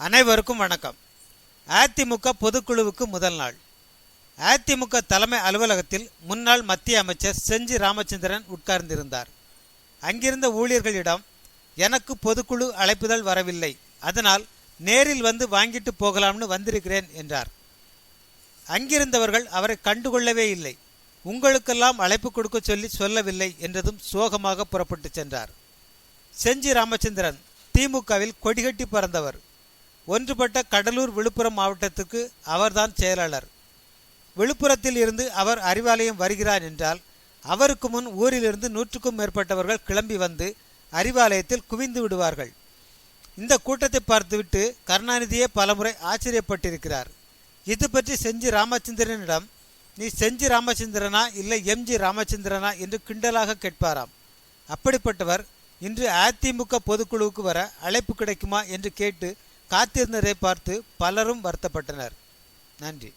அனைவருக்கும் வணக்கம். அதிமுக பொதுக்குழுவுக்கு முதல் நாள். அதிமுக தலைமை அலுவலகத்தில் முன்னாள் மத்திய அமைச்சர் செஞ்சி ராமச்சந்திரன் உட்கார்ந்திருந்தார். அங்கிருந்த ஊழியர்களிடம் எனக்கு பொதுக்குழு அழைப்புதல் வரவில்லை. அதனால் நேரில் வந்து வாங்கிட்டு போகலாம்னு வந்திருக்கிறேன் என்றார். அங்கிருந்தவர்கள் அவரை கண்டுகொள்ளவே இல்லை. உங்களுக்கெல்லாம் அழைப்பு கொடுக்க சொல்லி சொல்லவில்லை என்றதும் சோகமாக புறப்பட்டு சென்றார். செஞ்சி ராமச்சந்திரன் திமுகவில் கொடிகட்டி பறந்தவர். ஒன்றுபட்ட கடலூர் விழுப்புரம் மாவட்டத்துக்கு அவர்தான் செயலாளர். விழுப்புரத்தில் இருந்து அவர் அறிவாலயம் வருகிறார் என்றால் அவருக்கு முன் ஊரிலிருந்து நூற்றுக்கும் மேற்பட்டவர்கள் கிளம்பி வந்து அறிவாலயத்தில் குவிந்து விடுவார்கள். இந்த கூட்டத்தை பார்த்துவிட்டு கருணாநிதியே பலமுறை ஆச்சரியப்பட்டிருக்கிறார். இது பற்றி செஞ்சி ராமச்சந்திரனிடம் நீ செஞ்சி ராமச்சந்திரனா? இல்லை எம்ஜி ராமச்சந்திரனா? என்று கிண்டலாக கேட்பாராம். அப்படிப்பட்டவர் இன்று அதிமுக பொதுக்குழுவுக்கு வர அழைப்பு கிடைக்குமா என்று கேட்டு காத்திருந்ததை பார்த்து பலரும் வருத்தப்பட்டனர். நன்றி.